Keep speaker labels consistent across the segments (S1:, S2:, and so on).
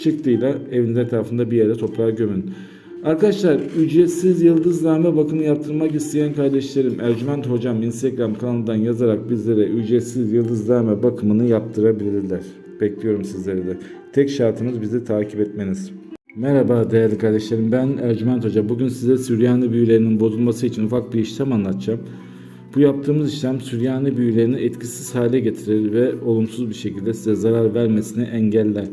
S1: çıktıyla evinizin etrafında bir yere toprağa gömün. Arkadaşlar ücretsiz yıldızname bakımı yaptırmak isteyen kardeşlerim Ercüment Hocam Instagram kanalından yazarak bizlere ücretsiz yıldızname bakımını yaptırabilirler. Bekliyorum sizleri de. Tek şartımız bizi takip etmeniz. Merhaba değerli kardeşlerim ben Ercüment Hoca. Bugün size Süryani büyülerinin bozulması için ufak bir işlem anlatacağım. Bu yaptığımız işlem Süryani büyülerini etkisiz hale getirir ve olumsuz bir şekilde size zarar vermesini engeller.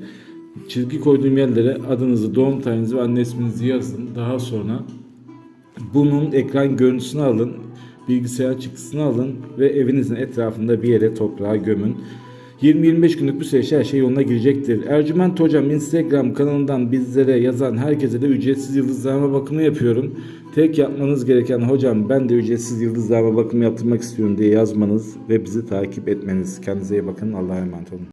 S1: Çizgi koyduğum yerlere adınızı, doğum tarihinizi ve anne isminizi yazın. Daha sonra bunun ekran görüntüsünü alın, bilgisayar çıktısını alın ve evinizin etrafında bir yere toprağa gömün. 20-25 günlük bir süreç her şey yoluna girecektir. Ercüment Hocam Instagram kanalından bizlere yazan herkese de ücretsiz yıldızlama bakımı yapıyorum. Tek yapmanız gereken hocam ben de ücretsiz yıldızlama bakımı yaptırmak istiyorum diye yazmanız ve bizi takip etmeniz. Kendinize iyi bakın. Allah'a emanet olun.